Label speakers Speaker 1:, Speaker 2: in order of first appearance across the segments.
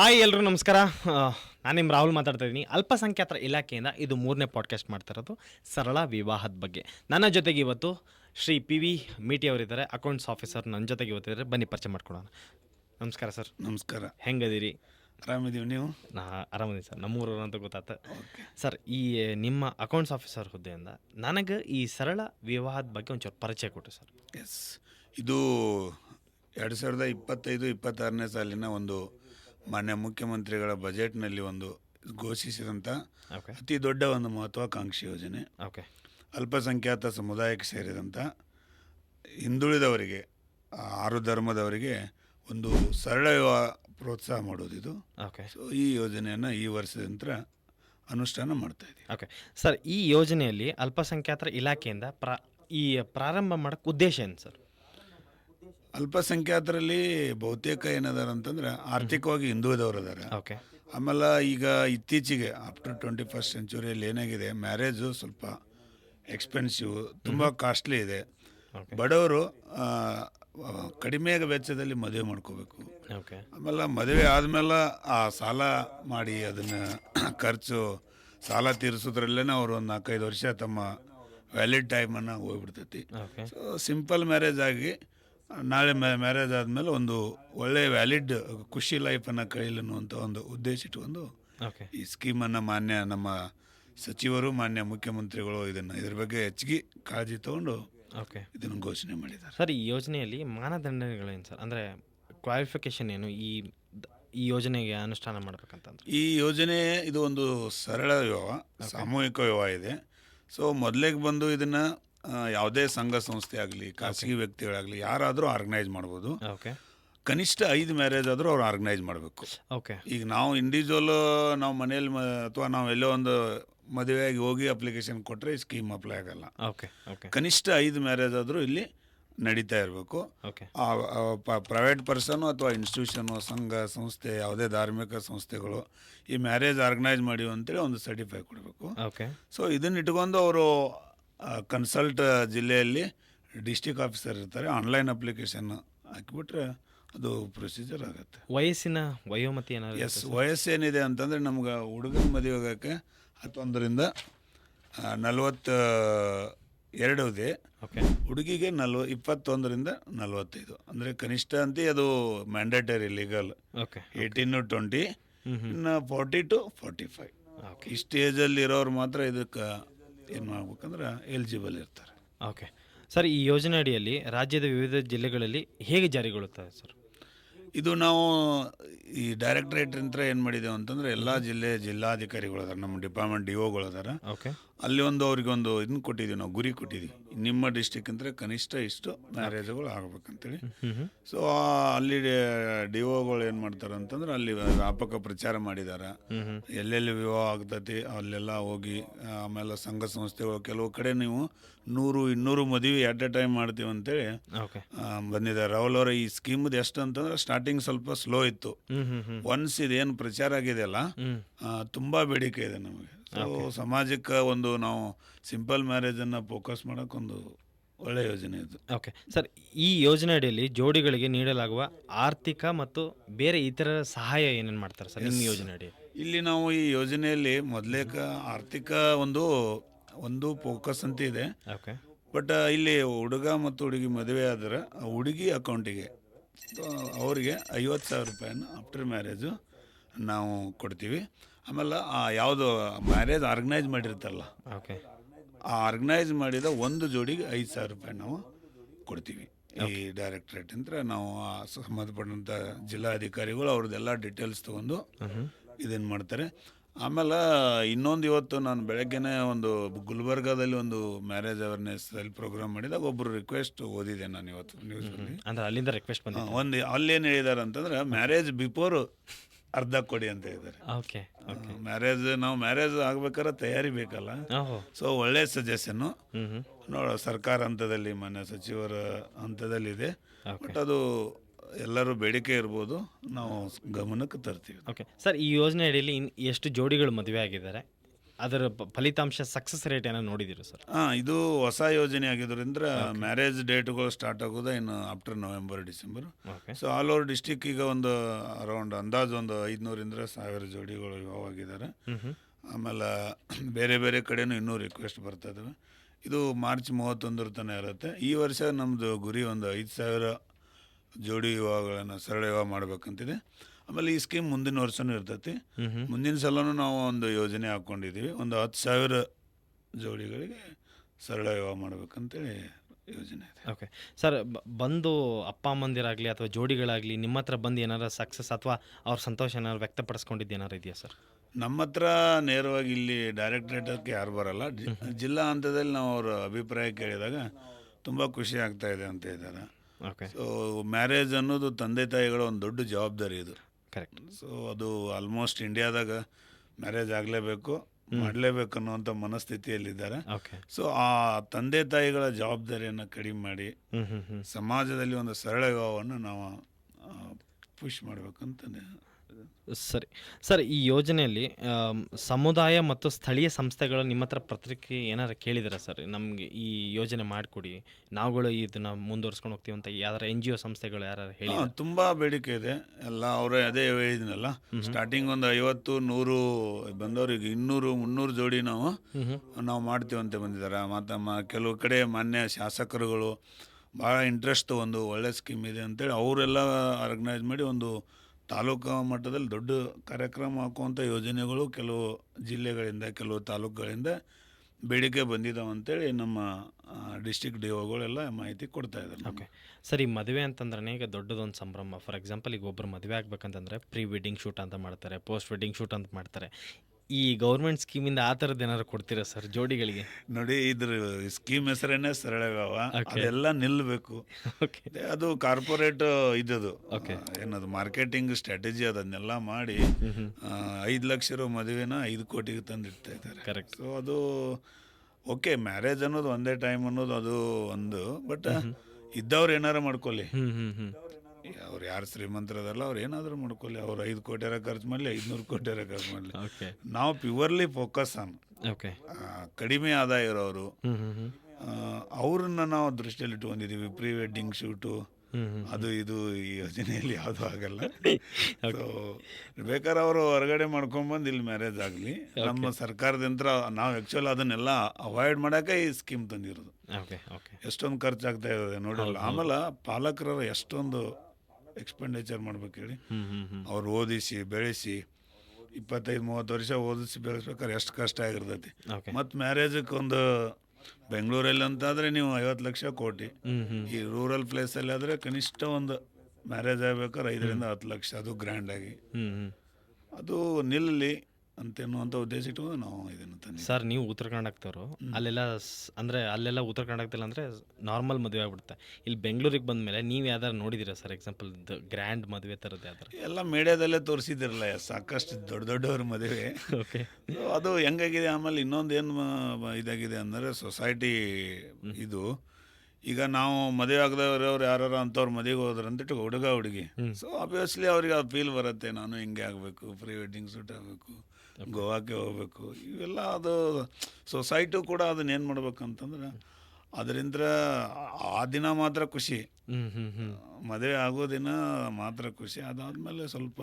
Speaker 1: Hi ಎಲ್ಲರೂ ನಮಸ್ಕಾರ. ನಾನು ನಿಮ್ಮ ರಾಹುಲ್ ಮಾತಾಡ್ತಾ ಇದ್ದೀನಿ ಅಲ್ಪಸಂಖ್ಯಾತರ ಇಲಾಖೆಯಿಂದ ಇದು ಮೂರನೇ ಪಾಡ್ಕಾಸ್ಟ್ ಮಾಡ್ತಾ ಇರೋದು ಸರಳ ವಿವಾಹದ ಬಗ್ಗೆ. ನನ್ನ ಜೊತೆಗೆ ಇವತ್ತು ಶ್ರೀ ಪಿ ವಿ ಮೀಟಿ ಅವರಿದ್ದಾರೆ. ಅಕೌಂಟ್ಸ್ ಆಫೀಸರ್ ನನ್ನ ಜೊತೆಗೆ ಇವತ್ತಿದ್ದಾರೆ ಬನ್ನಿ ಪರಿಚಯ ಮಾಡ್ಕೊಡೋಣ ನಮಸ್ಕಾರ ಸರ್.
Speaker 2: ನಮಸ್ಕಾರ.
Speaker 1: ಹೆಂಗದಿರಿ?
Speaker 2: ಆರಾಮಿದ್ದೀವಿ ನೀವು?
Speaker 1: ನಾ ಆರಾಮಿದ್ದೀನಿ ಸರ್. ನಮ್ಮೂರವ್ರು ಅಂತ ಗೊತ್ತಾತ. ಸರ್ ಈ ನಿಮ್ಮ ಅಕೌಂಟ್ಸ್ ಆಫೀಸರ್ ಹುದ್ದೆಯಿಂದ ನನಗೆ ಈ ಸರಳ ವಿವಾಹದ ಬಗ್ಗೆ ಒಂಚೂರು ಪರಿಚಯ ಕೊಟ್ಟು ಸರ್.
Speaker 2: ಎಸ್ ಇದು ಎರಡು ಸಾವಿರದ ಇಪ್ಪತ್ತೈದು ಇಪ್ಪತ್ತಾರನೇ ಸಾಲಿನ ಒಂದು ಮಾನ್ಯ ಮುಖ್ಯಮಂತ್ರಿಗಳ ಬಜೆಟ್ನಲ್ಲಿ ಒಂದು ಘೋಷಿಸಿದಂಥ ಅತಿ ದೊಡ್ಡ ಒಂದು ಮಹತ್ವಾಕಾಂಕ್ಷಿ ಯೋಜನೆ. ಅಲ್ಪಸಂಖ್ಯಾತ ಸಮುದಾಯಕ್ಕೆ ಸೇರಿದಂಥ ಹಿಂದುಳಿದವರಿಗೆ ಆರು ಧರ್ಮದವರಿಗೆ ಒಂದು ಸರಳ ಪ್ರೋತ್ಸಾಹ ಮಾಡೋದು ಇದು.
Speaker 1: ಓಕೆ
Speaker 2: ಸೊ ಈ ಯೋಜನೆಯನ್ನು ಈ ವರ್ಷದ ನಂತರ ಅನುಷ್ಠಾನ ಮಾಡ್ತಾ ಇದ್ದೀವಿ
Speaker 1: ಓಕೆ ಸರ್ ಈ ಯೋಜನೆಯಲ್ಲಿ ಅಲ್ಪಸಂಖ್ಯಾತರ ಇಲಾಖೆಯಿಂದ ಪ್ರಾ ಈ ಪ್ರಾರಂಭ ಮಾಡೋಕ್ಕೆ ಉದ್ದೇಶ ಏನು ಸರ್
Speaker 2: ಅಲ್ಪಸಂಖ್ಯಾತರಲ್ಲಿ ಬಹುತೇಕ ಏನದಾರ ಅಂತಂದ್ರೆ ಆರ್ಥಿಕವಾಗಿ ಹಿಂದುಳಿದವರು ಅದಾರ
Speaker 1: ಓಕೆ.
Speaker 2: ಆಮೇಲೆ ಈಗ ಇತ್ತೀಚೆಗೆ ಆಫ್ಟರ್ ಟ್ವೆಂಟಿ ಫಸ್ಟ್ ಸೆಂಚುರಿಯಲ್ಲಿ ಏನಾಗಿದೆ ಮ್ಯಾರೇಜು ಸ್ವಲ್ಪ ಎಕ್ಸ್ಪೆನ್ಸಿವ್ ತುಂಬ ಕಾಸ್ಟ್ಲಿ ಇದೆ. ಬಡವರು ಕಡಿಮೆ ವೆಚ್ಚದಲ್ಲಿ ಮದುವೆ ಮಾಡ್ಕೋಬೇಕು.
Speaker 1: ಓಕೆ.
Speaker 2: ಆಮೇಲೆ ಮದುವೆ ಆದಮೇಲೆ ಆ ಸಾಲ ಮಾಡಿ ಅದನ್ನು ಖರ್ಚು ಸಾಲ ತೀರಿಸೋದ್ರಲ್ಲೇ ಅವರು ಒಂದು ನಾಲ್ಕೈದು ವರ್ಷ ತಮ್ಮ ವ್ಯಾಲಿಡ್ ಟೈಮನ್ನು ಹೋಗ್ಬಿಡ್ತೈತಿ. ಸೊ ಸಿಂಪಲ್ ಮ್ಯಾರೇಜ್ ಆಗಿ ನಾಳೆ ಮ್ಯಾರೇಜ್ ಆದಮೇಲೆ ಒಂದು ಒಳ್ಳೆಯ ವ್ಯಾಲಿಡ್ ಖುಷಿ ಲೈಫನ್ನು ಕಳೀಲಿ ಅನ್ನುವಂಥ ಒಂದು ಉದ್ದೇಶ ಇಟ್ಕೊಂಡು ಈ ಸ್ಕೀಮನ್ನು ಮಾನ್ಯ ನಮ್ಮ ಸಚಿವರು ಮಾನ್ಯ ಮುಖ್ಯಮಂತ್ರಿಗಳು ಇದನ್ನು ಇದ್ರ ಬಗ್ಗೆ ಹೆಚ್ಚಿಗೆ ಕಾಳಜಿ ತಗೊಂಡು
Speaker 1: ಓಕೆ.
Speaker 2: ಇದನ್ನು ಘೋಷಣೆ ಮಾಡಿದ್ದಾರೆ.
Speaker 1: ಸರ್ ಈ ಯೋಜನೆಯಲ್ಲಿ ಮಾನದಂಡಗಳೇನು ಸರ್? ಅಂದರೆ ಕ್ವಾಲಿಫಿಕೇಷನ್ ಏನು ಈ ಈ ಯೋಜನೆಗೆ ಅನುಷ್ಠಾನ ಮಾಡಬೇಕಂತಂದ್ರೆ?
Speaker 2: ಈ ಯೋಜನೆ ಇದು ಒಂದು ಸರಳ ವಿವಾಹ ಸಾಮೂಹಿಕ ವಿವಾಹ ಇದೆ. ಸೊ ಮೊದಲಿಗೆ ಬಂದು ಇದನ್ನು ಯಾವುದೇ ಸಂಘ ಸಂಸ್ಥೆ ಆಗಲಿ ಖಾಸಗಿ ವ್ಯಕ್ತಿಗಳಾಗಲಿ ಯಾರಾದರೂ ಆರ್ಗನೈಸ್ ಮಾಡ್ಬೋದು.
Speaker 1: ಓಕೆ
Speaker 2: ಕನಿಷ್ಠ ಐದು ಮ್ಯಾರೇಜ್ ಆದರೂ ಅವ್ರು ಆರ್ಗನೈಸ್ ಮಾಡಬೇಕು.
Speaker 1: ಓಕೆ
Speaker 2: ಈಗ ನಾವು ಇಂಡಿವಿಜುವಲ್ ನಾವು ಮನೇಲಿ ಮ ಅಥವಾ ನಾವು ಎಲ್ಲೋ ಒಂದು ಮದುವೆಯಾಗಿ ಹೋಗಿ ಅಪ್ಲಿಕೇಶನ್ ಕೊಟ್ಟರೆ ಸ್ಕೀಮ್ ಅಪ್ಲೈ ಆಗಲ್ಲ.
Speaker 1: ಓಕೆ ಓಕೆ
Speaker 2: ಕನಿಷ್ಠ ಐದು ಮ್ಯಾರೇಜ್ ಆದರೂ ಇಲ್ಲಿ ನಡೀತಾ ಇರಬೇಕು.
Speaker 1: ಓಕೆ
Speaker 2: ಪ್ರೈವೇಟ್ ಪರ್ಸನು ಅಥವಾ ಇನ್ಸ್ಟಿಟ್ಯೂಷನು ಸಂಘ ಸಂಸ್ಥೆ ಯಾವುದೇ ಧಾರ್ಮಿಕ ಸಂಸ್ಥೆಗಳು ಈ ಮ್ಯಾರೇಜ್ ಆರ್ಗನೈಸ್ ಮಾಡಿ ಅಂತೇಳಿ ಒಂದು ಸರ್ಟಿಫೈ ಕೊಡಬೇಕು.
Speaker 1: ಓಕೆ
Speaker 2: ಸೊ ಇದನ್ನ ಇಟ್ಕೊಂಡು ಅವರು ಕನ್ಸಲ್ಟ್ ಜಿಲ್ಲೆಯಲ್ಲಿ ಡಿಸ್ಟಿಕ್ ಆಫೀಸರ್ ಇರ್ತಾರೆ. ಆನ್ಲೈನ್ ಅಪ್ಲಿಕೇಶನ್ ಹಾಕಿಬಿಟ್ರೆ ಅದು ಪ್ರೊಸೀಜರ್ ಆಗುತ್ತೆ.
Speaker 1: ವಯಸ್ಸಿನ ವಯೋಮತಿ ಏನಾದ್ರು
Speaker 2: ಎಸ್ ವಯಸ್ಸೇನಿದೆ ಅಂತಂದರೆ ನಮ್ಗೆ ಹುಡುಗನ ಮದುವೆ ಆಗೋಕ್ಕೆ ಹತ್ತೊಂದರಿಂದ ನಲವತ್ತ ಎರಡು ಇದೆ.
Speaker 1: ಓಕೆ
Speaker 2: ಹುಡುಗಿಗೆ ನಲ್ವ ಇಪ್ಪತ್ತೊಂದರಿಂದ ನಲವತ್ತೈದು. ಅಂದರೆ ಕನಿಷ್ಠ ಅಂತ ಅದು mandatory legal
Speaker 1: okay
Speaker 2: eighteen twenty ಇನ್ನು ಫಾರ್ಟಿ ಟು ಫಾರ್ಟಿ ಫೈವ್ ಇಷ್ಟು ಏಜಲ್ಲಿ ಇರೋರು ಮಾತ್ರ ಇದಕ್ಕೆ ಏನು ಮಾಡ್ಬೇಕಂದ್ರೆ ಎಲಿಜಿಬಲ್ ಇರ್ತಾರೆ.
Speaker 1: ಓಕೆ ಸರ್ ಈ ಯೋಜನೆ ಅಡಿಯಲ್ಲಿ ರಾಜ್ಯದ ವಿವಿಧ ಜಿಲ್ಲೆಗಳಲ್ಲಿ ಹೇಗೆ ಜಾರಿಗೊಳ್ಳುತ್ತದೆ ಸರ್
Speaker 2: ಇದು ನಾವು ಈ ಡೈರೆಕ್ಟರೇಟ್ ಏನು ಮಾಡಿದ್ದೇವೆ ಅಂತಂದ್ರೆ ಎಲ್ಲ ಜಿಲ್ಲೆ ಜಿಲ್ಲಾಧಿಕಾರಿಗಳು ಅದಾರ ನಮ್ಮ ಡಿಪಾರ್ಟ್ಮೆಂಟ್ ಡಿ ಓಗಳು ಅದಾರ.
Speaker 1: ಓಕೆ
Speaker 2: ಅಲ್ಲಿ ಒಂದು ಅವ್ರಿಗೆ ಒಂದು ಇದನ್ನ ಕೊಟ್ಟಿದ್ದೀವಿ ನಾವು ಗುರಿ ಕೊಟ್ಟಿದ್ದೀವಿ ನಿಮ್ಮ ಡಿಸ್ಟಿಕ್ ಅಂದರೆ ಕನಿಷ್ಠ ಇಷ್ಟು ಮ್ಯಾರೇಜ್ಗಳು ಆಗ್ಬೇಕಂತೇಳಿ. ಸೊ ಅಲ್ಲಿ ಡಿ ಓಗಳು ಏನು ಮಾಡ್ತಾರೆ ಅಂತಂದ್ರೆ ಅಲ್ಲಿ ವ್ಯಾಪಕ ಪ್ರಚಾರ ಮಾಡಿದ್ದಾರೆ ಎಲ್ಲೆಲ್ಲಿ ವಿವಾಹ ಆಗ್ತೈತಿ ಅಲ್ಲೆಲ್ಲ ಹೋಗಿ ಆಮೇಲೆ ಸಂಘ ಸಂಸ್ಥೆಗಳು ಕೆಲವು ಕಡೆ ನೀವು ನೂರು ಇನ್ನೂರು ಮದುವೆ ಎಟ್ ಎ ಟೈಮ್ ಮಾಡ್ತೀವಿ ಅಂತೇಳಿ ಬಂದಿದ್ದಾರೆ. ರಾಹುಲ್ ಅವರ ಈ ಸ್ಕೀಮ್ದು ಎಷ್ಟು ಅಂತಂದ್ರೆ ಸ್ಟಾರ್ಟಿಂಗ್ ಸ್ವಲ್ಪ ಸ್ಲೋ ಇತ್ತು. ಒನ್ಸ್ ಇದೇನು ಪ್ರಚಾರ ಆಗಿದೆಯಲ್ಲ ತುಂಬಾ ಬೇಡಿಕೆ ಇದೆ ನಮಗೆ. ಸೊ ಸಮಾಜಕ್ಕೆ ಒಂದು ನಾವು ಸಿಂಪಲ್ ಮ್ಯಾರೇಜನ್ನು ಫೋಕಸ್ ಮಾಡೋಕ್ಕೊಂದು ಒಳ್ಳೆಯ ಯೋಜನೆ ಇದು.
Speaker 1: ಓಕೆ ಸರ್ ಈ ಯೋಜನೆ ಅಡಿಯಲ್ಲಿ ಜೋಡಿಗಳಿಗೆ ನೀಡಲಾಗುವ ಆರ್ಥಿಕ ಮತ್ತು ಬೇರೆ ಇತರ ಸಹಾಯ ಏನೇನು ಮಾಡ್ತಾರೆ ಸರ್ ನಿಮ್ಮ ಯೋಜನೆ ಅಡಿ
Speaker 2: ಇಲ್ಲಿ ನಾವು ಈ ಯೋಜನೆಯಲ್ಲಿ ಮೊದಲೇ ಆರ್ಥಿಕ ಒಂದು ಒಂದು ಫೋಕಸ್ ಅಂತ ಇದೆ.
Speaker 1: ಓಕೆ
Speaker 2: ಬಟ್ ಇಲ್ಲಿ ಹುಡುಗ ಮತ್ತು ಹುಡುಗಿ ಮದುವೆ ಆದ್ರೆ ಆ ಹುಡುಗಿ ಅಕೌಂಟಿಗೆ ಅವರಿಗೆ ಐವತ್ತು ಸಾವಿರ ರೂಪಾಯಿನ ಆಫ್ಟರ್ ಮ್ಯಾರೇಜು ನಾವು ಕೊಡ್ತೀವಿ. ಆಮೇಲೆ ಆ ಯಾವುದು ಮ್ಯಾರೇಜ್ ಆರ್ಗನೈಸ್ ಮಾಡಿರ್ತಾರಲ್ಲ
Speaker 1: ಓಕೆ.
Speaker 2: ಆ ಆರ್ಗನೈಸ್ ಮಾಡಿದ ಒಂದು ಜೋಡಿಗೆ ಐದು ಸಾವಿರ ರೂಪಾಯಿ ನಾವು ಕೊಡ್ತೀವಿ. ಈ ಡೈರೆಕ್ಟ್ರೇಟ್ ಅಂತ ನಾವು ಆ ಸಂಬಂಧಪಟ್ಟಂಥ ಜಿಲ್ಲಾಧಿಕಾರಿಗಳು ಅವ್ರದ್ದೆಲ್ಲ ಡೀಟೇಲ್ಸ್ ತೊಗೊಂಡು ಇದನ್ನು ಮಾಡ್ತಾರೆ. ಆಮೇಲೆ ಇನ್ನೊಂದು ಇವತ್ತು ನಾನು ಬೆಳಗ್ಗೆನೇ ಒಂದು ಗುಲ್ಬರ್ಗಾದಲ್ಲಿ ಒಂದು ಮ್ಯಾರೇಜ್ ಅವೇರ್ನೆಸ್ ಅಲ್ಲಿ ಪ್ರೋಗ್ರಾಮ್ ಮಾಡಿದಾಗ ಒಬ್ಬರು ರಿಕ್ವೆಸ್ಟ್ ಓದಿದೆ ನಾನು ಇವತ್ತು ನ್ಯೂಸಲ್ಲಿ
Speaker 1: ಅಂದ್ರೆ ಅಲ್ಲಿಂದ ರಿಕ್ವೆಸ್ಟ್
Speaker 2: ಒಂದು ಏನು ಹೇಳಿದ್ದಾರೆ ಅಂತಂದ್ರೆ ಮ್ಯಾರೇಜ್ ಬಿಫೋರ್ ಅರ್ಧ ಕೊಡಿ ಅಂತ ಹೇಳಿದ್ದಾರೆ.
Speaker 1: Okay okay.
Speaker 2: ಮ್ಯಾರೇಜ್ ನಾವು ಮ್ಯಾರೇಜ್ ಆಗ್ಬೇಕಾದ್ರೆ ತಯಾರಿ ಬೇಕಲ್ಲ? ಸೊ ಒಳ್ಳೆ
Speaker 1: ಸಜೆಷನ್
Speaker 2: ನೋಡ ಸರ್ಕಾರ ಹಂತದಲ್ಲಿ ಮಾನ್ಯ ಸಚಿವರ ಹಂತದಲ್ಲಿದೆ.
Speaker 1: ಇದೆ
Speaker 2: ಬಟ್ ಅದು ಎಲ್ಲರೂ ಬೇಡಿಕೆ ಇರ್ಬೋದು. ನಾವು ಗಮನಕ್ಕೆ ತರ್ತೀವಿ.
Speaker 1: ಓಕೆ. ಸರ್ ಈ ಯೋಜನೆ ಅಡಿಯಲ್ಲಿ ಎಷ್ಟು ಜೋಡಿಗಳು ಮದುವೆ ಆಗಿದ್ದಾರೆ? ಅದರ ಫಲಿತಾಂಶ ಸಕ್ಸಸ್ ರೇಟ್ ಏನೋ ನೋಡಿದಿರ ಸರ್?
Speaker 2: ಹಾಂ ಇದು ಹೊಸ ಯೋಜನೆ ಆಗಿದ್ದರಿಂದ ಮ್ಯಾರೇಜ್ ಡೇಟ್ಗಳು ಸ್ಟಾರ್ಟ್ ಆಗೋದು ಇನ್ನು after November December so all over district ಈಗ ಒಂದು ಅರೌಂಡ್ ಅಂದಾಜು ಒಂದು ಐದುನೂರಿಂದ ಸಾವಿರ ಜೋಡಿಗಳು
Speaker 1: ಹ್ಞೂ
Speaker 2: ಆಮೇಲೆ ಬೇರೆ ಬೇರೆ ಕಡೆನೂ ಇನ್ನೂ ರಿಕ್ವೆಸ್ಟ್ ಬರ್ತಾ ಇದ್ದಾವೆ ಇದು ಮಾರ್ಚ್ ಮೂವತ್ತೊಂದರ ತನಕ ಇರುತ್ತೆ. ಈ ವರ್ಷ ನಮ್ಮದು ಗುರಿ ಒಂದು ಐದು ಸಾವಿರ ಜೋಡಿ ವಿವಾಹಗಳನ್ನು ಸರಳ ವಿವಾಹ ಮಾಡ್ಬೇಕಂತಿದೆ. ಆಮೇಲೆ ಈ ಸ್ಕೀಮ್ ಮುಂದಿನ ವರ್ಷನೂ ಇರ್ತೈತಿ. ಮುಂದಿನ ಸಲನೂ ನಾವು ಒಂದು ಯೋಜನೆ ಹಾಕ್ಕೊಂಡಿದ್ದೀವಿ ಒಂದು ಹತ್ತು ಸಾವಿರ ಜೋಡಿಗಳಿಗೆ ಸರಳ ವಿವಾಹ ಮಾಡ್ಬೇಕಂತೇಳಿ ಯೋಜನೆ ಇದೆ.
Speaker 1: ಓಕೆ ಸರ್ ಬ- ಬಂದು ಅಪ್ಪ ಅಮ್ಮಂದಿರಾಗಲಿ ಅಥವಾ ಜೋಡಿಗಳಾಗಲಿ ನಿಮ್ಮ ಹತ್ರ ಬಂದು ಏನಾರ ಸಕ್ಸಸ್ ಅಥವಾ ಅವ್ರ ಸಂತೋಷ ಏನಾರು ವ್ಯಕ್ತಪಡಿಸ್ಕೊಂಡಿದ್ದು ಏನಾರು ಇದೆಯಾ ಸರ್
Speaker 2: ನಮ್ಮ ಹತ್ರ ನೇರವಾಗಿ ಇಲ್ಲಿ ಡೈರೆಕ್ಟ್ರೇಟಕ್ಕೆ ಯಾರು ಬರಲ್ಲ. ಜಿಲ್ಲಾ ಹಂತದಲ್ಲಿ ನಾವು ಅವರ ಅಭಿಪ್ರಾಯ ಕೇಳಿದಾಗ ತುಂಬ ಖುಷಿ ಆಗ್ತಾ ಇದೆ ಅಂತ ಇದ್ದಾರೆ.
Speaker 1: ಓಕೆ
Speaker 2: ಸೊ ಮ್ಯಾರೇಜ್ ಅನ್ನೋದು ತಂದೆ ತಾಯಿಗಳ ಒಂದು ದೊಡ್ಡ ಜವಾಬ್ದಾರಿ ಇದು.
Speaker 1: ಕರೆಕ್ಟ್
Speaker 2: ಸೊ ಅದು ಆಲ್ಮೋಸ್ಟ್ ಇಂಡಿಯಾದಾಗ ಮ್ಯಾರೇಜ್ ಆಗಲೇಬೇಕು ಮಾಡಲೇಬೇಕು ಅನ್ನುವಂಥ ಮನಸ್ಥಿತಿಯಲ್ಲಿದ್ದಾರೆ. ಸೊ ಆ ತಂದೆ ತಾಯಿಗಳ ಜವಾಬ್ದಾರಿಯನ್ನು ಕಡಿಮೆ ಮಾಡಿ ಸಮಾಜದಲ್ಲಿ ಒಂದು ಸರಳ ವಿವಾಹವನ್ನು ನಾವು ಪುಷ್ ಮಾಡಬೇಕಂತ
Speaker 1: ಸರಿ. ಸರ್ ಈ ಯೋಜನೆಯಲ್ಲಿ ಸಮುದಾಯ ಮತ್ತು ಸ್ಥಳೀಯ ಸಂಸ್ಥೆಗಳು ನಿಮ್ಮ ಹತ್ರ ಪತ್ರಿಕೆ ಏನಾರು ಕೇಳಿದಾರ ಸರ್? ನಮಗೆ ಈ ಯೋಜನೆ ಮಾಡಿಕೊಡಿ. ನಾವುಗಳು ಇದನ್ನ ಮುಂದುವರ್ಸ್ಕೊಂಡು ಹೋಗ್ತೀವಿ ಅಂತ ಯಾರ ಎನ್ ಜಿ ಒ ಸಂಸ್ಥೆಗಳು ಯಾರು ಹೇಳಿ
Speaker 2: ತುಂಬ ಬೇಡಿಕೆ ಇದೆ. ಎಲ್ಲ ಅವರೇ ಅದೇ ಹೇಳಿದ್ನಲ್ಲ. ಸ್ಟಾರ್ಟಿಂಗ್ ಒಂದು ಐವತ್ತು ನೂರು ಬಂದವ್ರಿಗೆ ಇನ್ನೂರು ಮುನ್ನೂರು ಜೋಡಿ ನಾವು ನಾವು ಮಾಡ್ತೀವಿ ಅಂತ ಬಂದಿದ್ದಾರೆ. ಮತ್ತು ಕೆಲವು ಕಡೆ ಮಾನ್ಯ ಶಾಸಕರುಗಳು ಭಾಳ ಇಂಟ್ರೆಸ್ಟ್ ಒಂದು ಒಳ್ಳೆ ಸ್ಕೀಮ್ ಇದೆ ಅಂತೇಳಿ ಅವರೆಲ್ಲ ಆರ್ಗನೈಸ್ ಮಾಡಿ ಒಂದು ತಾಲೂಕು ಮಟ್ಟದಲ್ಲಿ ದೊಡ್ಡ ಕಾರ್ಯಕ್ರಮ ಹಾಕುವಂಥ ಯೋಜನೆಗಳು ಕೆಲವು ಜಿಲ್ಲೆಗಳಿಂದ, ಕೆಲವು ತಾಲೂಕುಗಳಿಂದ ಬೇಡಿಕೆ ಬಂದಿದ್ದಾವೆ ಅಂತೇಳಿ ನಮ್ಮ ಡಿಸ್ಟಿಕ್ ಡಿ ಒಗಳೆಲ್ಲ ಮಾಹಿತಿ ಕೊಡ್ತಾ ಇದ್ದಾರೆ.
Speaker 1: ಓಕೆ. ಸರ್, ಮದುವೆ ಅಂತಂದ್ರೆ ಈಗ ದೊಡ್ಡದೊಂದು ಸಂಭ್ರಮ. ಫಾರ್ ಎಕ್ಸಾಂಪಲ್ ಈಗ ಒಬ್ಬರು ಮದುವೆ ಆಗ್ಬೇಕಂತಂದ್ರೆ ಪ್ರೀ ವೆಡ್ಡಿಂಗ್ ಶೂಟ್ ಅಂತ ಮಾಡ್ತಾರೆ, ಪೋಸ್ಟ್ ವೆಡ್ಡಿಂಗ್ ಶೂಟ್ ಅಂತ ಮಾಡ್ತಾರೆ. ಈ ಗೌರ್ಮೆಂಟ್ ಸ್ಕೀಮಿಂದ ಆ ಥರದ್ದು ಏನಾದ್ರು ಕೊಡ್ತೀರಾ ಸರ್ ಜೋಡಿಗಳಿಗೆ?
Speaker 2: ನೋಡಿ ಇದ್ರ ಸ್ಕೀಮ್ ಹೆಸರೇನೆ ಸರಳ. ಅದೆಲ್ಲ ನಿಲ್ಲಬೇಕು
Speaker 1: ಓಕೆ
Speaker 2: ಅದು ಕಾರ್ಪೊರೇಟ್ ಇದ್ದದು. ಏನದು ಮಾರ್ಕೆಟಿಂಗ್ ಸ್ಟ್ರಾಟಜಿ ಅದನ್ನೆಲ್ಲ ಮಾಡಿ ಐದು ಲಕ್ಷ ಇರೋ ಮದುವೆನ ಐದು ಕೋಟಿಗೆ ತಂದಿಡ್ತಾ ಇದ್ದಾರೆ.
Speaker 1: ಕರೆಕ್ಟ್
Speaker 2: ಸೊ ಅದು ಓಕೆ ಮ್ಯಾರೇಜ್ ಅನ್ನೋದು ಒಂದೇ ಟೈಮ್ ಅನ್ನೋದು ಅದು ಒಂದು ಬಟ್ ಇದ್ದವ್ರು ಏನಾರ ಮಾಡ್ಕೊಳ್ಳಿ. ಅವ್ರು. ಯಾರು ಶ್ರೀಮಂತರದಲ್ಲ ಅವ್ರು ಏನಾದರೂ ಮಾಡ್ಕೊಳ್ಳಿ. ಅವ್ರು ಐದು ಕೋಟಿರ ಖರ್ಚು ಮಾಡಲಿ ಐದುನೂರು ಕೋಟಿರ ಖರ್ಚು ಮಾಡಲಿ.
Speaker 1: ಓಕೆ.
Speaker 2: ನಾವು ಪ್ಯೂರ್ಲಿ ಫೋಕಸ್ ಆನ್.
Speaker 1: ಓಕೆ.
Speaker 2: ಕಡಿಮೆ ಆದಾಯ ಇರೋರು. ಅವ್ರನ್ನ ನಾವು ದೃಷ್ಟಿಯಲ್ಲಿ ಇಟ್ಕೊಂಡಿದ್ದೀವಿ ಪ್ರೀ ವೆಡ್ಡಿಂಗ್ ಶೂಟು ಅದು ಇದು ಈ ಯೋಜನೆಯಲ್ಲಿ ಯಾವುದು ಆಗಲ್ಲ. ಸೊ ಬೇಕಾದ್ರೆ ಅವರು ಹೊರಗಡೆ ಮಾಡ್ಕೊಂಡ್ಬಂದು ಇಲ್ಲಿ ಮ್ಯಾರೇಜ್ ಆಗಲಿ. ನಮ್ಮ ಸರ್ಕಾರದಿಂದ ನಾವು ಆ್ಯಕ್ಚುಲಿ ಅದನ್ನೆಲ್ಲ ಅವಾಯ್ಡ್ ಮಾಡೋಕೆ ಈ ಸ್ಕೀಮ್ ತಂದಿರೋದು. ಎಷ್ಟೊಂದು ಖರ್ಚಾಗ್ತಾ ಇರೋದು ನೋಡಿಲ್ಲ ಆಮೇಲೆ ಪಾಲಕರ ಎಷ್ಟೊಂದು ಎಕ್ಸ್ಪೆಂಡಿಚರ್ ಮಾಡ್ಬೇಕು ಹೇಳಿ. ಅವ್ರು ಓದಿಸಿ ಬೆಳೆಸಿ ಇಪ್ಪತ್ತೈದು ಮೂವತ್ತು ವರ್ಷ ಓದಿಸಿ ಬೆಳೆಸ್ಬೇಕಾದ್ರೆ ಎಷ್ಟು ಕಷ್ಟ ಆಗಿರ್ತೈತಿ. ಮತ್ತು ಮ್ಯಾರೇಜಕ್ಕೆ ಒಂದು ಬೆಂಗಳೂರಲ್ಲಿ ಅಂತಾದರೆ ನೀವು ಐವತ್ತು ಲಕ್ಷ ಕೋಟಿ. ಈ ರೂರಲ್ ಪ್ಲೇಸಲ್ಲಿ ಆದರೆ ಕನಿಷ್ಠ ಒಂದು ಮ್ಯಾರೇಜ್ ಆಗ್ಬೇಕಾದ್ರೆ ಐದರಿಂದ ಹತ್ತು ಲಕ್ಷ ಅದು ಗ್ರ್ಯಾಂಡಾಗಿ ಅದು ನಿಲ್ಲಲಿ. ಅಂತೇನುವಂಥ ಉದ್ದೇಶ ಇಟ್ಟು ನಾವು ಇದನ್ನು
Speaker 1: ಸರ್ ನೀವು ಉತ್ತರ ಕರ್ನಾಟಕದವರು. ಅಲ್ಲೆಲ್ಲ ಸ್- ಅಂದ್ರೆ ಅಲ್ಲೆಲ್ಲ ಉತ್ತರ ಕರ್ನಾಟಕದಲ್ಲಿ ಅಂದ್ರೆ ನಾರ್ಮಲ್ ಮದುವೆ ಆಗ್ಬಿಡುತ್ತೆ. ಇಲ್ಲಿ ಬೆಂಗಳೂರಿಗೆ ಬಂದ ಮೇಲೆ ನೀವು ಯಾವ್ದಾರು ನೋಡಿದ್ದೀರಾ ಸರ್ ಎಕ್ಸಾಂಪಲ್ ಗ್ರ್ಯಾಂಡ್ ಮದುವೆ ಥರದ್ದು ಯಾವ್ದಾರು?
Speaker 2: ಎಲ್ಲ ಮೀಡಿಯಾದಲ್ಲೇ ತೋರಿಸಿದಿರಲ್ಲ ಸಾಕಷ್ಟು ದೊಡ್ಡ ದೊಡ್ಡವ್ರ ಮದುವೆ.
Speaker 1: ಓಕೆ
Speaker 2: So ಅದು ಹೆಂಗಾಗಿದೆ ಆಮೇಲೆ ಇನ್ನೊಂದು ಏನು ಇದಾಗಿದೆ ಅಂದರೆ ಸೊಸೈಟಿ ಇದು. ಈಗ ನಾವು ಮದುವೆ ಆಗದವ್ರವ್ರು ಯಾರು ಅಂಥವ್ರು ಮದುವೆಗೆ ಹೋದ್ರೆ ಅಂದ್ಬಿಟ್ಟು ಹುಡುಗ ಹುಡುಗಿ. ಸೊ ಆಬ್ವಿಯಸ್ಲಿ ಅವ್ರಿಗೆ ಆ ಫೀಲ್ ಬರುತ್ತೆ ನಾನು ಹಿಂಗೆ ಆಗಬೇಕು ಪ್ರೀ ವೆಡ್ಡಿಂಗ್ ಶೂಟ್ ಆಗಬೇಕು. ಗೋವಾಕ್ಕೆ ಹೋಗ್ಬೇಕು. ಇವೆಲ್ಲ ಅದು ಸೊಸೈಟು ಕೂಡ ಅದನ್ನ ಏನು ಮಾಡ್ಬೇಕಂತಂದ್ರೆ ಅದರಿಂದ ಆ ದಿನ ಮಾತ್ರ ಖುಷಿ. ಮದುವೆ ಆಗೋ ದಿನ ಮಾತ್ರ ಖುಷಿ. ಅದಾದಮೇಲೆ ಸ್ವಲ್ಪ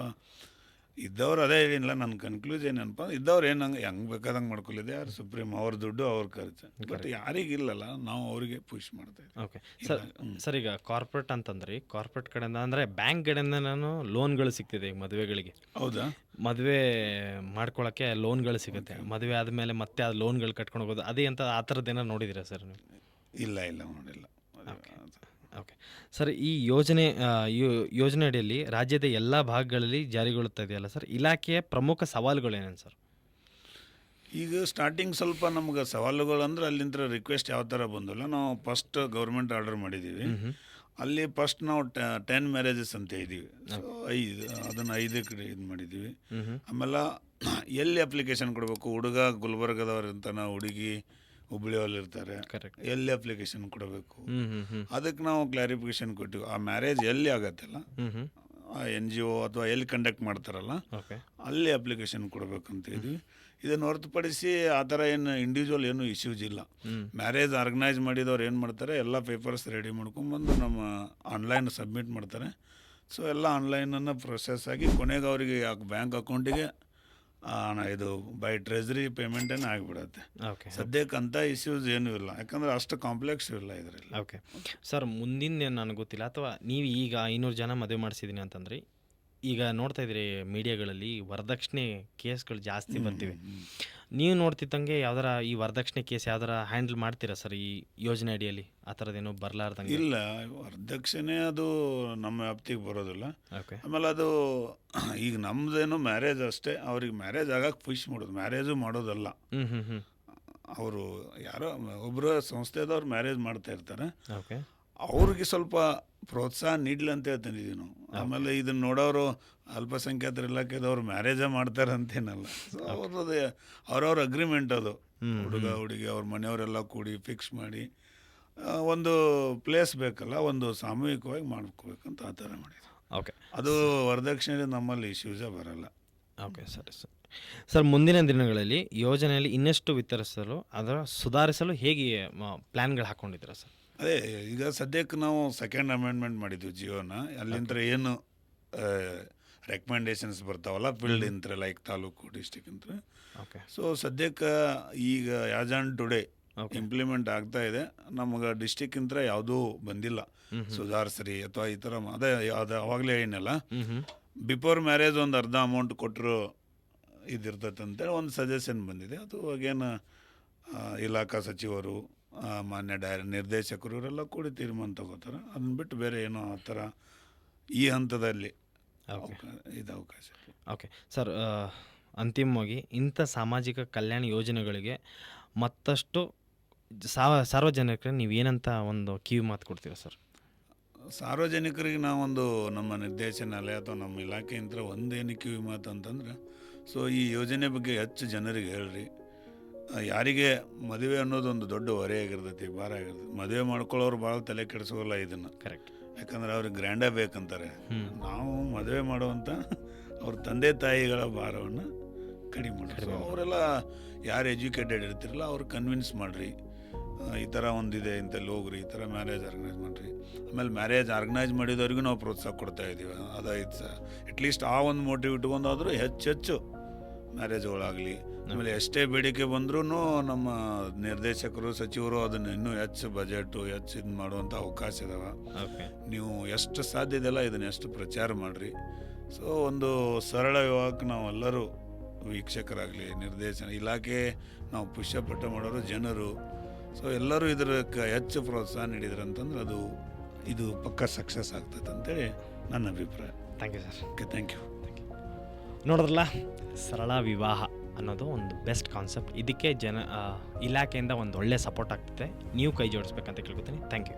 Speaker 2: ಇದ್ದವ್ರು ಅದೇ ಏನಿಲ್ಲ ನನ್ನ ಕನ್ಕ್ಲೂಷನ್ ಏನಪ್ಪ ಇದ್ದವ್ರು ಏನು ಹಂಗೆ ಹೆಂಗೆ ಬೇಕಾದಂಗೆ ಮಾಡ್ಕೊಳ್ಳಿದೆ ಯಾರು ಸುಪ್ರೀಂ ಅವ್ರ ದುಡ್ಡು ಅವ್ರ ಖರ್ಚು. ಬಟ್ ಯಾರಿಗಿಲ್ಲಲ್ಲ ನಾವು ಅವರಿಗೆ ಪುಷ್ ಮಾಡ್ತೇವೆ
Speaker 1: ಓಕೆ ಸರ್ ಸರ್ ಈಗ ಕಾರ್ಪೊರೇಟ್ ಅಂತಂದ್ರೆ ಕಾರ್ಪೊರೇಟ್ ಕಡೆಯಿಂದ ಅಂದರೆ ಬ್ಯಾಂಕ್ ಕಡೆಯಿಂದ ನಾನು ಲೋನ್ಗಳು ಸಿಗ್ತಿದೆ ಈಗ ಮದುವೆಗಳಿಗೆ.
Speaker 2: ಹೌದಾ?
Speaker 1: ಮದುವೆ ಮಾಡ್ಕೊಳ್ಳೋಕ್ಕೆ ಲೋನ್ಗಳು ಸಿಗುತ್ತೆ. ಮದುವೆ ಆದಮೇಲೆ ಮತ್ತೆ ಅದು ಲೋನ್ಗಳು ಕಟ್ಕೊಂಡು ಹೋಗೋದು ಅದೇ ಅಂತ ಆ ಥರದ್ದು ಏನಾರು ನೋಡಿದ್ದೀರಾ ಸರ್ ನೀವು?
Speaker 2: ಇಲ್ಲ ಇಲ್ಲ ನೋಡಿಲ್ಲ.
Speaker 1: ಓಕೆ ಸರ್ ಈ ಯೋಜನೆ ಯೋ- ಯೋಜನೆ ಅಡಿಯಲ್ಲಿ ರಾಜ್ಯದ ಎಲ್ಲ ಭಾಗಗಳಲ್ಲಿ ಜಾರಿಗೊಳ್ಳುತ್ತಾ ಇದೆಯಲ್ಲ ಸರ್? ಇಲಾಖೆಯ ಪ್ರಮುಖ ಸವಾಲುಗಳೇನೇನು ಸರ್?
Speaker 2: ಈಗ ಸ್ಟಾರ್ಟಿಂಗ್ ಸ್ವಲ್ಪ ನಮ್ಗೆ ಸವಾಲುಗಳು ಅಂದ್ರೆ ಅಲ್ಲಿಂದ ರಿಕ್ವೆಸ್ಟ್ ಯಾವ ಥರ ಬಂದಿಲ್ಲ ನಾವು ಫಸ್ಟ್ ಗೌರ್ಮೆಂಟ್ ಆರ್ಡರ್ ಮಾಡಿದ್ದೀವಿ. ಅಲ್ಲಿ ಫಸ್ಟ್ ನಾವು ಟೆನ್ ಮ್ಯಾರೇಜಸ್ ಅಂತ ಇದ್ದೀವಿ ಸೊ ಐದು ಅದನ್ನು ಐದಕ್ಕೆ ಇದು ಮಾಡಿದ್ದೀವಿ ಆಮೇಲೆ ಎಲ್ಲಿ ಅಪ್ಲಿಕೇಶನ್ ಕೊಡಬೇಕು? ಹುಡುಗ ಗುಲ್ಬರ್ಗದವ್ರು ನಾವು ಹುಡುಗಿ
Speaker 1: ಕರೆಕ್ಟ್
Speaker 2: ಎಲ್ಲಿ ಅಪ್ಲಿಕೇಶನ್ ಕೊಡಬೇಕು? ಅದಕ್ಕೆ ನಾವು ಕ್ಲಾರಿಫಿಕೇಶನ್ ಕೊಟ್ಟಿವಿ. ಆ ಮ್ಯಾರೇಜ್ ಎಲ್ಲಿ ಆಗತ್ತಲ್ಲ? ಎನ್ ಜಿ ಒ ಅಥವಾ ಎಲ್ಲಿ ಕಂಡಕ್ಟ್ ಮಾಡ್ತಾರಲ್ಲ?
Speaker 1: ಓಕೆ
Speaker 2: ಅಲ್ಲಿ ಅಪ್ಲಿಕೇಶನ್ ಕೊಡಬೇಕಂತ ಇದ್ವಿ ಇದನ್ನು ಹೊರತುಪಡಿಸಿ ಆ ಥರ ಏನು ಇಂಡಿವಿಜುವಲ್ ಏನು ಇಶ್ಯೂಸ್ ಇಲ್ಲ. ಮ್ಯಾರೇಜ್ ಆರ್ಗನೈಸ್ ಮಾಡಿದವ್ರು ಏನು ಮಾಡ್ತಾರೆ ಎಲ್ಲ ಪೇಪರ್ಸ್ ರೆಡಿ ಮಾಡ್ಕೊಂಬಂದು ನಮ್ಮ ಆನ್ಲೈನ್ ಸಬ್ಮಿಟ್ ಮಾಡ್ತಾರೆ. ಸೊ ಎಲ್ಲ ಆನ್ಲೈನನ್ನು ಪ್ರೊಸೆಸ್ ಆಗಿ ಕೊನೆಗೆ ಅವರಿಗೆ ಬ್ಯಾಂಕ್ ಅಕೌಂಟಿಗೆ ಇದು ಬೈ ಟ್ರೆಜರಿ ಪೇಮೆಂಟೇನೆ ಆಗಿಬಿಡುತ್ತೆ.
Speaker 1: ಓಕೆ
Speaker 2: ಸದ್ಯಕ್ಕೆ ಅಂಥ ಇಶ್ಯೂಸ್ ಏನೂ ಇಲ್ಲ. ಯಾಕಂದರೆ ಅಷ್ಟು ಕಾಂಪ್ಲೆಕ್ಸ್ ಇಲ್ಲ ಇದರಲ್ಲಿ.
Speaker 1: ಓಕೆ ಸರ್ ಮುಂದಿನ ನನಗೆ ಗೊತ್ತಿಲ್ಲ. ಅಥವಾ ನೀವು ಈಗ ಐನೂರು ಜನ ಮದುವೆ ಮಾಡಿಸಿದ್ದೀನಿ ಅಂತಂದ್ರಿ ಈಗ ನೋಡ್ತಾ ಇದ್ರಿ ಮೀಡಿಯಾಗಳಲ್ಲಿ ವರದಕ್ಷಿಣೆ ಕೇಸ್ಗಳು ಜಾಸ್ತಿ ಬರ್ತಿವೆ. ನೀವು ನೋಡ್ತಿದ್ದಂಗೆ ಯಾವ್ದಾರ ಈ ವರದಕ್ಷಿಣೆ ಕೇಸ್ ಯಾವ್ದಾರ ಹ್ಯಾಂಡಲ್ ಮಾಡ್ತೀರಾ ಸರ್ ಈ ಯೋಜನೆ ಅಡಿಯಲ್ಲಿ? ಆ ಥರದ್ದೇನೋ ಬರಲಾರ್ದಂಗೆ?
Speaker 2: ಇಲ್ಲ ವರದಕ್ಷಿಣೆ ಅದು ನಮ್ಮ ವ್ಯಾಪ್ತಿಗೆ ಬರೋದಿಲ್ಲ.
Speaker 1: ಓಕೆ.
Speaker 2: ಆಮೇಲೆ ಅದು ಈಗ ನಮ್ಮದೇನು ಮ್ಯಾರೇಜ್ ಅಷ್ಟೇ ಅವ್ರಿಗೆ ಮ್ಯಾರೇಜ್ ಆಗಕ್ಕೆ ಪುಷ್ ಮಾಡೋದು ಮ್ಯಾರೇಜು ಮಾಡೋದಲ್ಲ.
Speaker 1: ಹ್ಞೂ ಹ್ಞೂ ಹ್ಞೂ
Speaker 2: ಅವರು ಯಾರೋ ಒಬ್ಬರ ಸಂಸ್ಥೆದವ್ರು ಮ್ಯಾರೇಜ್ ಮಾಡ್ತಾ ಇರ್ತಾರೆ.
Speaker 1: ಓಕೆ.
Speaker 2: ಅವ್ರಿಗೆ ಸ್ವಲ್ಪ ಪ್ರೋತ್ಸಾಹ ನೀಡ್ಲಿ ಅಂತ ಹೇಳ್ತಿದ್ದೀವಿ ನಾವು ಆಮೇಲೆ ಇದನ್ನು ನೋಡೋರು ಅಲ್ಪಸಂಖ್ಯಾತರ ಇಲಾಖೆದವ್ರು ಮ್ಯಾರೇಜೇ ಮಾಡ್ತಾರೆ ಅಂತೇನಲ್ಲ ಸೊ ಅವ್ರದ್ದು ಅವ್ರವ್ರ ಅಗ್ರಿಮೆಂಟ್ ಅದು. ಹುಡುಗ ಹುಡುಗಿ ಅವ್ರ ಮನೆಯವರೆಲ್ಲ ಕೂಡಿ ಫಿಕ್ಸ್ ಮಾಡಿ ಒಂದು ಪ್ಲೇಸ್ ಬೇಕಲ್ಲ ಒಂದು ಸಾಮೂಹಿಕವಾಗಿ ಮಾಡ್ಕೋಬೇಕಂತ ಆ ಥರ ಮಾಡಿದ್ರು.
Speaker 1: ಓಕೆ
Speaker 2: ಅದು ವರದಕ್ಷಿಣೆ ನಮ್ಮಲ್ಲಿ ಇಶ್ಯೂಸೇ ಬರಲ್ಲ.
Speaker 1: ಓಕೆ ಸರಿ ಸರ್. ಸರ್ ಮುಂದಿನ ದಿನಗಳಲ್ಲಿ ಯೋಜನೆಯಲ್ಲಿ ಇನ್ನಷ್ಟು ವಿತರಿಸಲು ಅದರ ಸುಧಾರಿಸಲು ಹೇಗೆ ಪ್ಲ್ಯಾನ್ಗಳು ಹಾಕ್ಕೊಂಡಿದ್ದೀರಾ ಸರ್?
Speaker 2: ಅದೇ ಈಗ ಸದ್ಯಕ್ಕೆ ನಾವು ಸೆಕೆಂಡ್ ಅಮೆಂಡ್ಮೆಂಟ್ ಮಾಡಿದ್ವಿ ಜಿಯೋನ. ಅಲ್ಲಿಂದ ಏನು ರೆಕಮೆಂಡೇಶನ್ಸ್ ಬರ್ತಾವಲ್ಲ ಫೀಲ್ಡ್ ಇಂತ್ರ ಲೈಕ್ ತಾಲೂಕು ಡಿಸ್ಟಿಕ್ ಅಂತ
Speaker 1: ಓಕೆ
Speaker 2: ಸೊ ಸದ್ಯಕ್ಕೆ ಈಗ ಆ್ಯಸ್ ಆನ್ ಟುಡೇ ಇಂಪ್ಲಿಮೆಂಟ್ ಆಗ್ತಾ ಇದೆ. ನಮಗೆ ಡಿಸ್ಟಿಕ್ಕಿಂತ ಯಾವುದೂ ಬಂದಿಲ್ಲ. ಸುಧಾರಿಸ್ರಿ ಅಥವಾ ಈ ಥರ ಅದೇ ಅದು ಅವಾಗಲೇ ಏನಲ್ಲ. ಬಿಫೋರ್ ಮ್ಯಾರೇಜ್ ಒಂದು ಅರ್ಧ ಅಮೌಂಟ್ ಕೊಟ್ಟರು ಇದಿರ್ತೈತೆ ಅಂತೇಳಿ ಒಂದು ಸಜೆಷನ್ ಬಂದಿದೆ. ಅದು ಅಗೇನು ಇಲಾಖಾ ಸಚಿವರು ಮಾನ್ಯ ಡೈರೆ ನಿರ್ದೇಶಕರು ಇವರೆಲ್ಲ ಕೂಡಿ ತೀರ್ಮಾನ ತಗೋತಾರೆ. ಅದನ್ನ ಬಿಟ್ಟು ಬೇರೆ ಏನೋ ಆ ಥರ ಈ ಹಂತದಲ್ಲಿ ಇದು ಅವಕಾಶ.
Speaker 1: ಓಕೆ. ಸರ್ ಅಂತಿಮವಾಗಿ ಇಂಥ ಸಾಮಾಜಿಕ ಕಲ್ಯಾಣ ಯೋಜನೆಗಳಿಗೆ ಮತ್ತಷ್ಟು ಸಾವ ಸಾರ್ವಜನಿಕರಿಗೆ ನೀವು ಏನಂತ ಒಂದು ಕಿವಿ ಮಾತು ಕೊಡ್ತೀರ ಸರ್?
Speaker 2: ಸಾರ್ವಜನಿಕರಿಗೆ ನಾವೊಂದು ನಮ್ಮ ನಿರ್ದೇಶನಾಲಯ ಅಥವಾ ನಮ್ಮ ಇಲಾಖೆಯಿಂದ ಒಂದೇನು ಕಿವಿ ಮಾತು ಅಂತಂದ್ರೆ ಸೊ ಈ ಯೋಜನೆ ಬಗ್ಗೆ ಹೆಚ್ಚು ಜನರಿಗೆ ಹೇಳ್ರಿ. ಯಾರಿಗೆ ಮದುವೆ ಅನ್ನೋದು ಒಂದು ದೊಡ್ಡ ಹೊರೆ ಆಗಿರ್ತೈತಿ ಭಾರ ಆಗಿರ್ತೈತಿ. ಮದುವೆ ಮಾಡ್ಕೊಳ್ಳೋರು ಭಾಳ ತಲೆ ಕೆಡಿಸೋಲ್ಲ ಇದನ್ನು.
Speaker 1: ಕರೆಕ್ಟ್
Speaker 2: ಯಾಕಂದ್ರೆ ಅವ್ರಿಗೆ ಗ್ರ್ಯಾಂಡೇ ಬೇಕಂತಾರೆ. ನಾವು ಮದುವೆ ಮಾಡುವಂಥ ಅವ್ರ ತಂದೆ ತಾಯಿಗಳ ಭಾರವನ್ನು ಕಡಿಮೆ ಮಾಡಿ ಅವರೆಲ್ಲ ಯಾರು ಎಜುಕೇಟೆಡ್ ಇರ್ತಿರಲ್ಲ ಅವ್ರು ಕನ್ವಿನ್ಸ್ ಮಾಡಿರಿ. ಈ ಥರ ಒಂದಿದೆ ಇಂಥಲ್ಲಿ ಹೋಗ್ರಿ ಈ ಥರ ಮ್ಯಾರೇಜ್ ಆರ್ಗನೈಸ್ ಮಾಡಿರಿ. ಆಮೇಲೆ ಮ್ಯಾರೇಜ್ ಆರ್ಗನೈಸ್ ಮಾಡಿದವ್ರಿಗೂ ನಾವು ಪ್ರೋತ್ಸಾಹ ಕೊಡ್ತಾ ಇದ್ದೀವಿ ಅದಾಯ್ತು ಸರ್ ಅಟ್ಲೀಸ್ಟ್ ಆ ಒಂದು ಮೋಟಿವ್ ಇಟ್ಕೊಂಡಾದರೂ ಹೆಚ್ಚೆಚ್ಚು ಹೆಚ್ಚು ಮ್ಯಾರೇಜ್ಗಳಾಗಲಿ. ಆಮೇಲೆ ಎಷ್ಟೇ ಬೇಡಿಕೆ ಬಂದ್ರೂ ನಮ್ಮ ನಿರ್ದೇಶಕರು ಸಚಿವರು ಅದನ್ನು ಇನ್ನೂ ಹೆಚ್ಚು ಬಜೆಟ್ ಹೆಚ್ಚು ಇದು ಮಾಡುವಂಥ ಅವಕಾಶ ಇದಾವೆ.
Speaker 1: ಓಕೆ.
Speaker 2: ನೀವು ಎಷ್ಟು ಸಾಧ್ಯ ಇದೆಲ್ಲ ಇದನ್ನು ಎಷ್ಟು ಪ್ರಚಾರ ಮಾಡಿರಿ. ಸೊ ಒಂದು ಸರಳ ವಿವಾಹಕ್ಕೆ ನಾವೆಲ್ಲರೂ ವೀಕ್ಷಕರಾಗಲಿ ನಿರ್ದೇಶನ ಇಲಾಖೆ ನಾವು ಪುಷ್ಯಪಟ್ಟ ಮಾಡೋರು ಜನರು. ಸೊ ಎಲ್ಲರೂ ಇದಕ್ಕೆ ಹೆಚ್ಚು ಪ್ರೋತ್ಸಾಹ ನೀಡಿದ್ರು ಅಂತಂದ್ರೆ ಅದು ಇದು ಪಕ್ಕ ಸಕ್ಸಸ್ ಆಗ್ತದೆ ಅಂತೇಳಿ ನನ್ನ ಅಭಿಪ್ರಾಯ.
Speaker 1: Thank you sir.
Speaker 2: Okay thank you.
Speaker 1: ನೋಡಿದ್ರಲ್ಲ? ಸರಳ ವಿವಾಹ ಅನ್ನೋದು ಒಂದು ಬೆಸ್ಟ್ ಕಾನ್ಸೆಪ್ಟ್. ಇದಕ್ಕೆ ಜನ ಇಲಾಖೆಯಿಂದ ಒಂದು ಒಳ್ಳೆ ಸಪೋರ್ಟ್ ಆಗ್ತದೆ. ನೀವು ಕೈ ಜೋಡಿಸ್ಬೇಕಂತ ಕೇಳ್ಕೊತೀನಿ. Thank you.